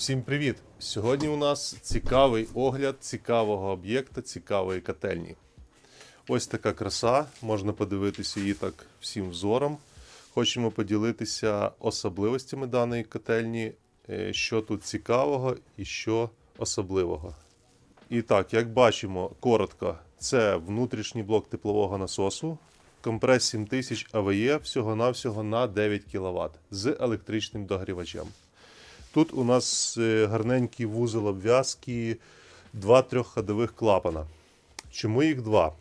Всім привіт! Сьогодні у нас цікавий огляд цікавого об'єкта, цікавої котельні. Ось така краса, можна подивитися її так всім взором. Хочемо поділитися особливостями даної котельні, е, що тут цікавого і що особливого. І так, як бачимо, коротко, це внутрішній блок теплового насосу. Компрес 7000 АВЕ всього-навсього на 9 кВт з електричним догрівачем. Тут у нас е, гарненький вузол обв'язки, два трьохходових клапана. Чому їх два?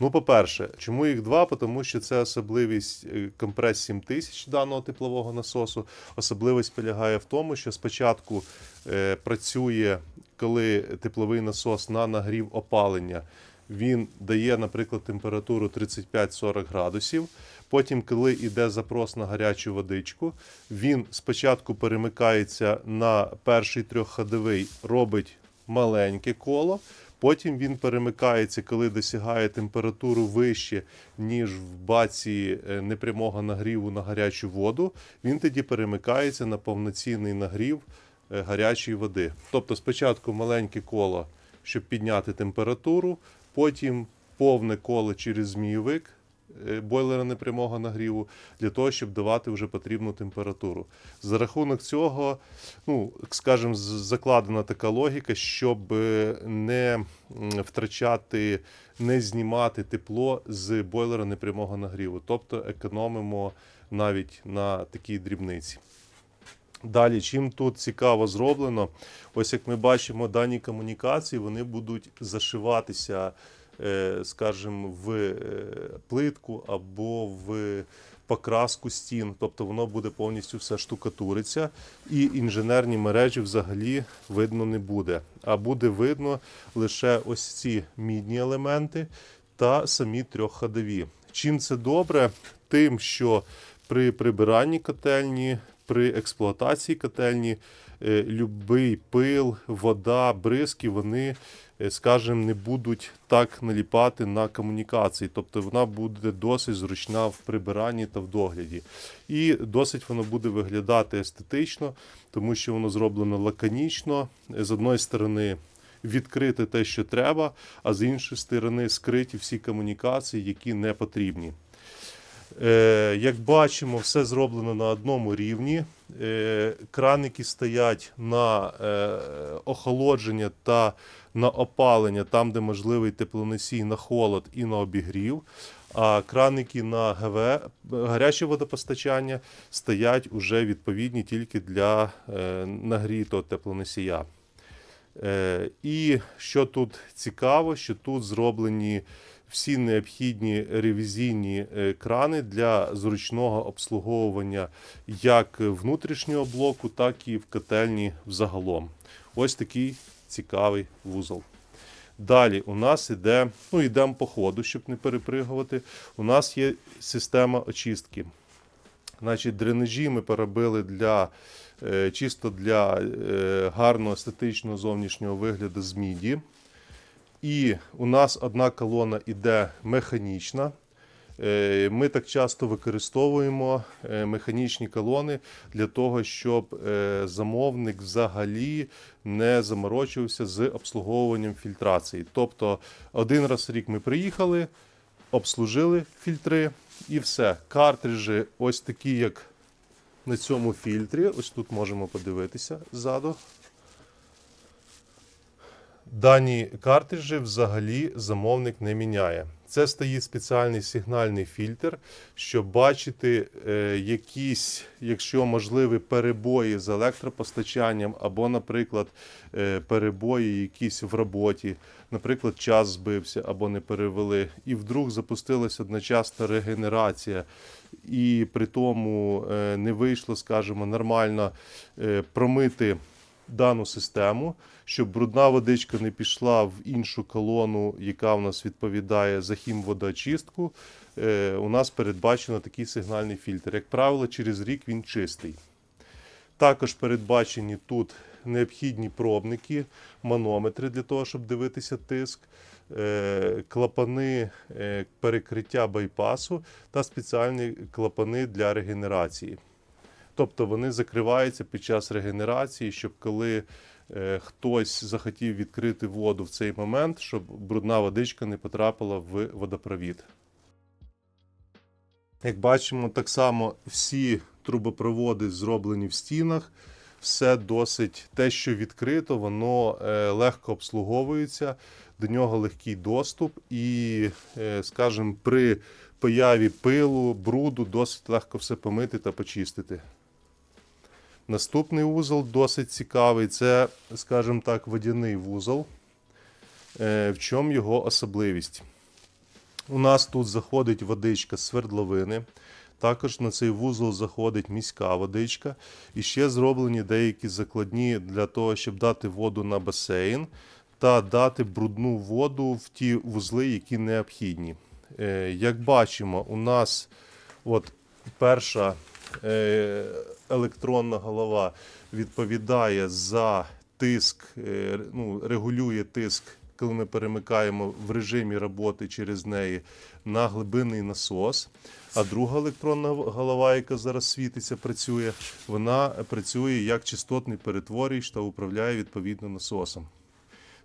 Ну, по-перше, чому їх два? Тому що це особливість е, компрес 7000 даного теплового насосу. Особливість полягає в тому, що спочатку е, працює, коли тепловий насос на нагрів опалення. Він дає, наприклад, температуру 35-40 градусів. Потім, коли йде запрос на гарячу водичку, він спочатку перемикається на перший трьохходовий, робить маленьке коло. Потім він перемикається, коли досягає температуру вище, ніж в баці е, непрямого нагріву на гарячу воду. Він тоді перемикається на повноцінний нагрів е, гарячої води. Тобто спочатку маленьке коло, щоб підняти температуру, потім повне коло через змійовик бойлера непрямого нагріву для того, щоб давати вже потрібну температуру. За рахунок цього, ну, скажімо, закладена така логіка, щоб е, не втрачати, не знімати тепло з бойлера непрямого нагріву. Тобто економимо навіть на такій дрібниці. Далі, чим тут цікаво зроблено, ось як ми бачимо, дані комунікації вони будуть зашиватися, е, скажімо, в е, плитку або в покраску стін. Тобто воно буде повністю все штукатуриться, і інженерні мережі взагалі видно не буде. А буде видно лише ось ці мідні елементи та самі трьохходові. Чим це добре? Тим, що при прибиранні котельні, при експлуатації котельні, е, любий пил, вода, бризки, вони, е, скажімо, не будуть так наліпати на комунікації. Тобто вона буде досить зручна в прибиранні та в догляді. І досить воно буде виглядати естетично, тому що воно зроблено лаконічно. З одної сторони, відкрити те, що треба, а з іншої сторони, скриті всі комунікації, які не потрібні. Е, Як бачимо, все зроблено на одному рівні. Е, Краники стоять на е, охолодження та на опалення, там, де можливий теплоносій на холод і на обігрів. А краники на ГВ, гаряче водопостачання стоять уже відповідні тільки для нагрітого теплоносія. І що тут цікаво, що тут зроблені всі необхідні ревізійні е, крани для зручного обслуговування як внутрішнього блоку, так і в котельні взагалом. Ось такий цікавий вузол. Далі у нас іде, ну йдемо по ходу, щоб не перепригувати. У нас є система очистки. Значить, дренажі ми перебили для е, чисто для е, гарного естетичного зовнішнього вигляду з міді. І у нас одна колона іде механічна. Е, Ми так часто використовуємо е, механічні колони для того, щоб е, замовник взагалі не заморочився з обслуговуванням фільтрації. Тобто один раз в рік ми приїхали, обслужили фільтри і все. Картриджі ось такі, як на цьому фільтрі. Ось тут можемо подивитися ззаду. Дані картриджі взагалі замовник не міняє. Це стоїть спеціальний сигнальний фільтр, щоб бачити е, якісь, якщо можливі, перебої з електропостачанням, або, наприклад, е, перебої якісь в роботі, наприклад, час збився або не перевели, і вдруг запустилась одночасна регенерація, і при тому е, не вийшло, скажімо, нормально промити дану систему, щоб брудна водичка не пішла в іншу колону, яка в нас відповідає за хімводоочистку. Е, У нас передбачено такий сигнальний фільтр. Як правило, через рік він чистий. Також передбачені тут необхідні пробники, манометри для того, щоб дивитися тиск, е, клапани е, перекриття байпасу та спеціальні клапани для регенерації. Тобто вони закриваються під час регенерації, щоб коли е, хтось захотів відкрити воду в цей момент, щоб брудна водичка не потрапила в водопровід. Як бачимо, так само всі трубопроводи зроблені в стінах. Все досить те, що відкрито, воно е, легко обслуговується, до нього легкий доступ, і, е, скажімо, при появі пилу, бруду досить легко все помити та почистити. Наступний вузол досить цікавий. Це, скажімо так, водяний вузол. Е, В чому його особливість? У нас тут заходить водичка з свердловини. Також на цей вузол заходить міська водичка. І ще зроблені деякі закладні для того, щоб дати воду на басейн та дати брудну воду в ті вузли, які необхідні. Е, Як бачимо, у нас от перша е, електронна голова відповідає за тиск, е, ну, регулює тиск, коли ми перемикаємо в режимі роботи через неї на глибинний насос. А друга електронна голова, яка зараз світиться, працює, вона працює як частотний перетворювач та управляє відповідно насосом.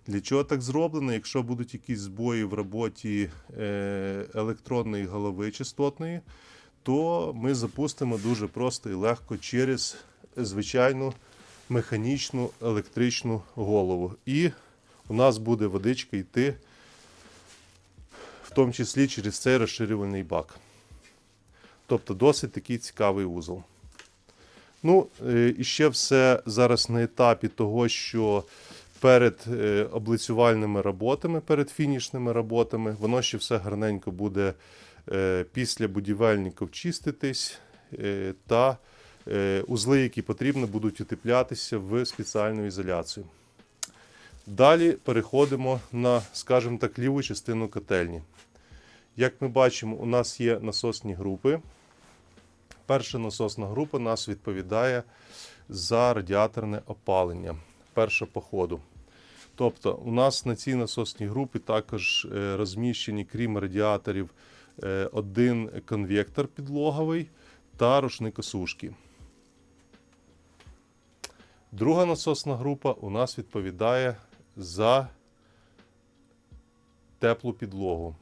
Для чого так зроблено? Якщо будуть якісь збої в роботі е, електронної голови частотної, то ми запустимо дуже просто і легко через звичайну механічну електричну голову. І у нас буде водичка йти, в тому числі через цей розширювальний бак. Тобто досить такий цікавий вузол. Ну, е, і ще все зараз на етапі того, що перед е, облицювальними роботами, перед фінішними роботами, воно ще все гарненько буде після будівельників чиститись, е, та е, узли, які потрібно, будуть утеплятися в спеціальну ізоляцію. Далі переходимо на, скажімо так, ліву частину котельні. Як ми бачимо, у нас є насосні групи. Перша насосна група нас відповідає за радіаторне опалення. Перша по ходу. Тобто, у нас на цій насосній групі також е, розміщені, крім радіаторів, е, один конвектор підлоговий та рушникосушки. Друга насосна група у нас відповідає за теплу підлогу.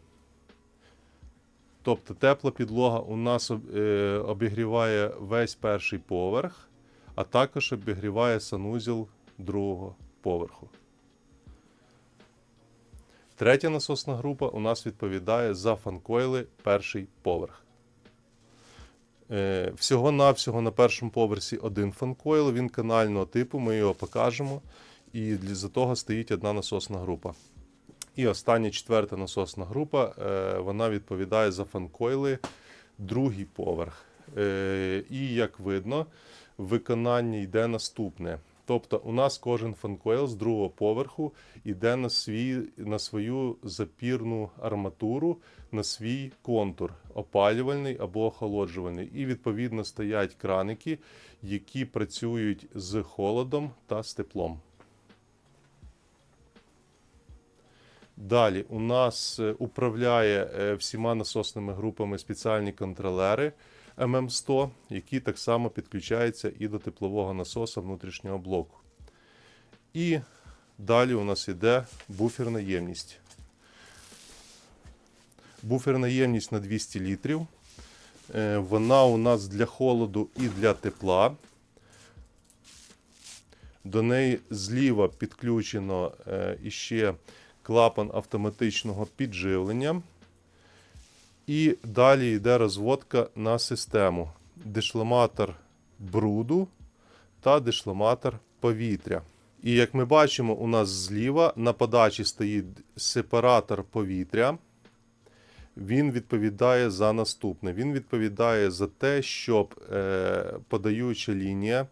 Тобто тепла підлога у нас е, обігріває весь перший поверх, а також обігріває санузел другого поверху. Третя насосна група у нас відповідає за фанкойли перший поверх. Е, Всього-навсього на першому поверсі один фанкойл, він канального типу, ми його покажемо. І для того стоїть одна насосна група. І остання четверта насосна група, е, вона відповідає за фанкойли другий поверх. Е, І як видно, виконання йде наступне. Тобто у нас кожен фанкойл з другого поверху йде на, свій, на свою запірну арматуру, на свій контур, опалювальний або охолоджувальний. І відповідно стоять краники, які працюють з холодом та з теплом. Далі у нас е, управляє е, всіма насосними групами спеціальні контролери ММ100, які так само підключаються і до теплового насоса внутрішнього блоку. І далі у нас йде буферна ємність. Буферна ємність на 200 літрів. Е, Вона у нас для холоду і для тепла. До неї зліва підключено е, іще клапан автоматичного підживлення. І далі йде розводка на систему: дешламатор бруду та дешламатор повітря. І як ми бачимо, у нас зліва на подачі стоїть сепаратор повітря. Він відповідає за наступне. Він відповідає за те, щоб е, подаюча лінія,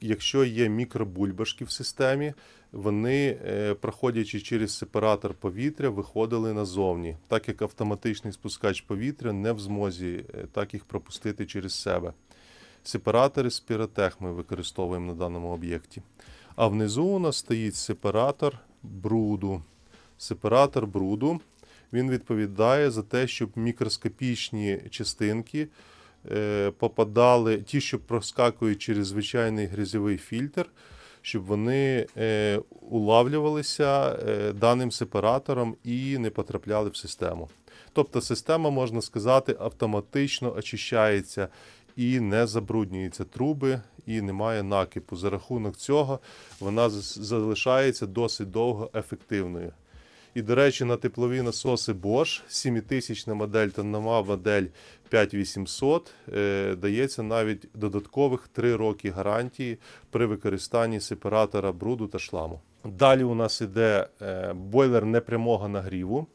якщо є мікробульбашки в системі, вони, е, проходячи через сепаратор повітря, виходили назовні, так як автоматичний спускач повітря не в змозі е, так їх пропустити через себе. Сепаратори Спіротех ми використовуємо на даному об'єкті. А внизу у нас стоїть сепаратор бруду. Сепаратор бруду він відповідає за те, щоб мікроскопічні частинки е, попадали, ті, що проскакують через звичайний грязьовий фільтр, щоб вони е, улавлювалися е, даним сепаратором і не потрапляли в систему. Тобто система, можна сказати, автоматично очищається і не забруднюються труби, і немає накипу. За рахунок цього вона залишається досить довго ефективною. І, до речі, на теплові насоси Bosch 7000 модель та нова модель 5800 е, дається навіть додаткових 3 роки гарантії при використанні сепаратора бруду та шламу. Далі у нас іде е, бойлер непрямого нагріву.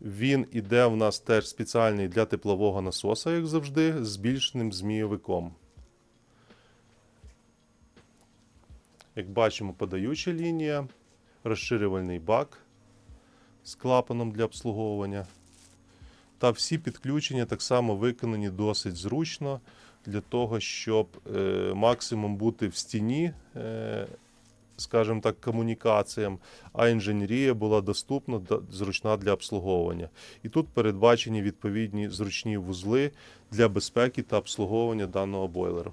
Він іде у нас теж спеціальний для теплового насоса, як завжди, з збільшеним змійовиком. Як бачимо, подаюча лінія, розширювальний бак з клапаном для обслуговування. Та всі підключення так само виконані досить зручно для того, щоб е, максимум бути в стіні, е, скажімо так, комунікаціям, а інженерія була доступна, зручна для обслуговування. І тут передбачені відповідні зручні вузли для безпеки та обслуговування даного бойлеру.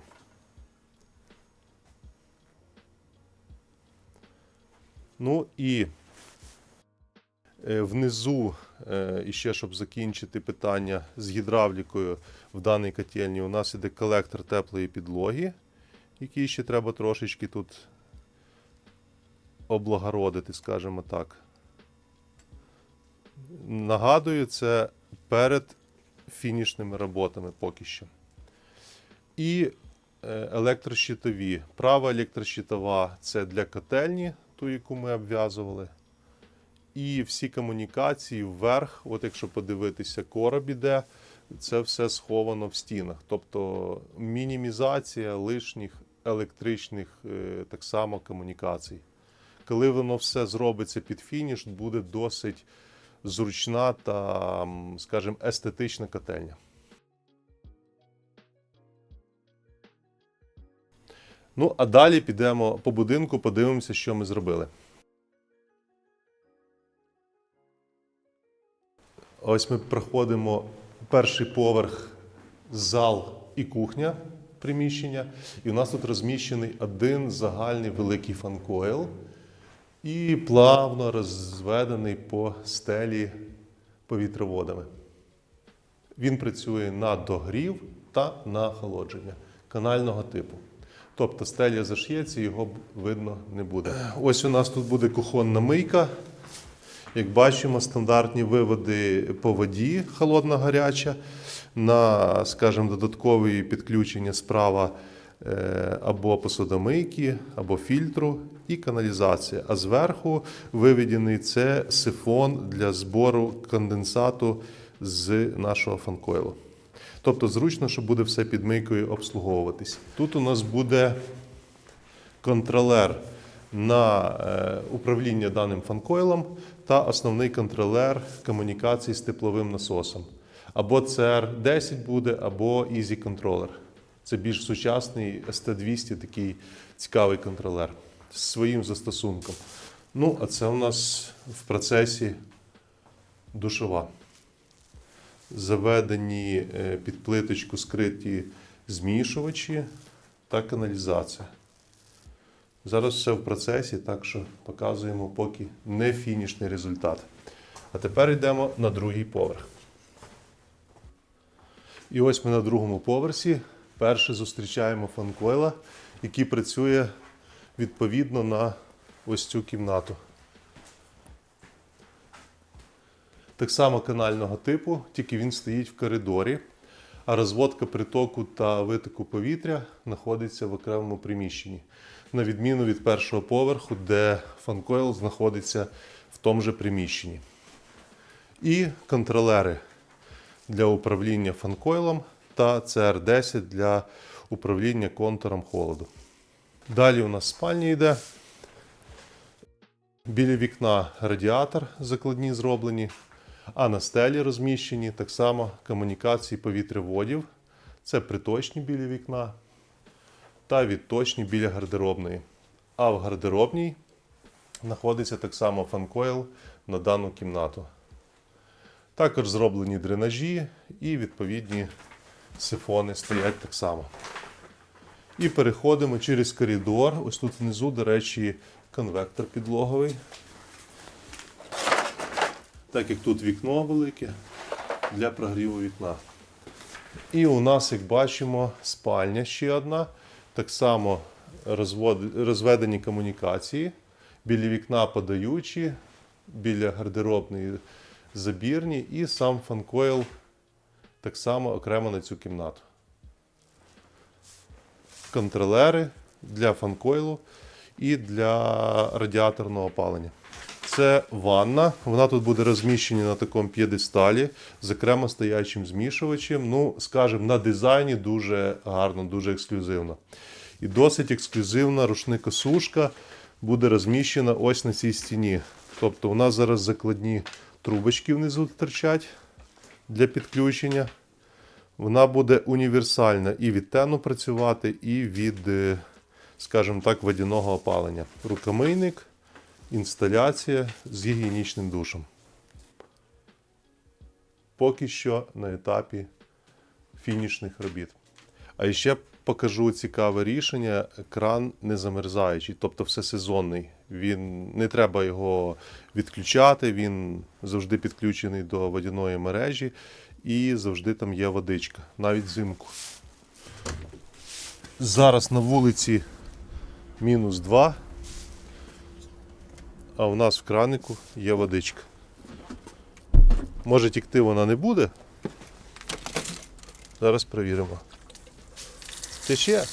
Ну і внизу, е, і ще щоб закінчити питання з гідравлікою в даній котельні, у нас іде колектор теплої підлоги, який ще треба трошечки тут облагородити, скажімо так. Нагадую, це перед фінішними роботами поки що. І е, електрощитові. Права електрощитова це для котельні, ту, яку ми обв'язували. І всі комунікації вверх, от якщо подивитися, короб іде, це все сховано в стінах. Тобто мінімізація лишніх електричних е, так само комунікацій. Коли воно все зробиться під фініш, буде досить зручна та, скажімо, естетична котельня. Ну, а далі підемо по будинку, подивимося, що ми зробили. Ось ми проходимо перший поверх, зал і кухня приміщення. І у нас тут розміщений один загальний великий фанкойл і плавно розведений по стелі повітроводами. Він працює на догрів та на охолодження канального типу. Тобто стеля зашиється, його видно не буде. Ось у нас тут буде кухонна мийка. Як бачимо, стандартні виводи по воді холодна гаряча. На, скажімо, додаткові підключення справа е, або посудомийки, або фільтру і каналізація. А зверху виведений це сифон для збору конденсату з нашого фанкойлу. Тобто зручно, що буде все під мийкою обслуговуватись. Тут у нас буде контролер на е, управління даним фанкойлом та основний контролер комунікації з тепловим насосом. Або CR10 буде, або Easy Controller. Це більш сучасний ST200 такий цікавий контролер з своїм застосунком. Ну, а це у нас в процесі душова. Заведені е, під плиточку скриті змішувачі та каналізація. Зараз все в процесі, так що показуємо поки не фінішний результат. А тепер йдемо на другий поверх. І ось ми на другому поверсі. Перше зустрічаємо фанкойла, який працює відповідно на ось цю кімнату. Так само канального типу, тільки він стоїть в коридорі, а розводка притоку та витоку повітря знаходиться в окремому приміщенні. На відміну від першого поверху, де фанкойл знаходиться в тому же приміщенні. І контролери для управління фанкойлом та CR10 для управління контуром холоду. Далі у нас спальня йде. Біля вікна радіатор закладні зроблені, а на стелі розміщені так само комунікації повітряводів. Це приточні біля вікна та відточні біля гардеробної. А в гардеробній знаходиться так само фанкойл на дану кімнату. Також зроблені дренажі і відповідні сифони стоять так само. І переходимо через коридор. Ось тут внизу, до речі, конвектор підлоговий. Так як тут вікно велике для прогріву вікна. І у нас, як бачимо, спальня ще одна. Так само розведені комунікації. Біля вікна подаючі, біля гардеробної забірні і сам фанкойл так само окремо на цю кімнату. Контролери для фанкойлу і для радіаторного опалення. Це ванна. Вона тут буде розміщена на такому п'єдесталі з окремо стоячим змішувачем. Ну, скажімо, на дизайні дуже гарно, дуже ексклюзивно. І досить ексклюзивна рушникосушка буде розміщена ось на цій стіні. Тобто у нас зараз закладні трубочки внизу торчать для підключення. Вона буде універсальна і від тену працювати, і від, е, скажімо так, водяного опалення. Рукомийник, інсталяція з гігієнічним душем. Поки що на етапі фінішних робіт. А ще покажу цікаве рішення: кран не замерзаючий, тобто всесезонний. Він не треба його відключати, він завжди підключений до водяної мережі і завжди там є водичка, навіть взимку. Зараз на вулиці мінус 2, а у нас в кранику є водичка. Може тікти вона не буде. Зараз перевіримо. Тече.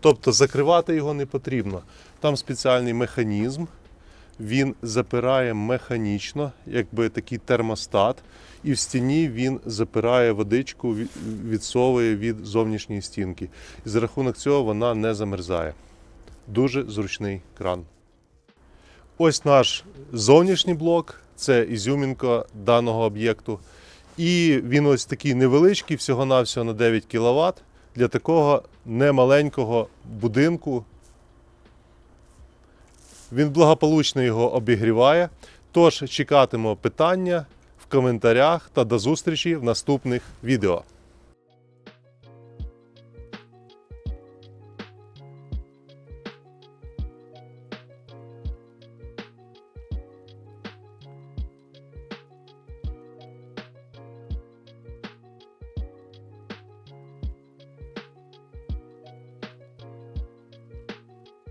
Тобто закривати його не потрібно. Там спеціальний механізм, він запирає механічно, якби такий термостат, і в стіні він запирає водичку, відсовує від зовнішньої стінки. І за рахунок цього вона не замерзає. Дуже зручний кран. Ось наш зовнішній блок, це ізюмінка даного об'єкту. І він ось такий невеличкий, всього-навсього на 9 кВт для такого немаленького будинку. Він благополучно його обігріває. Тож чекатимемо питання в коментарях та до зустрічі в наступних відео.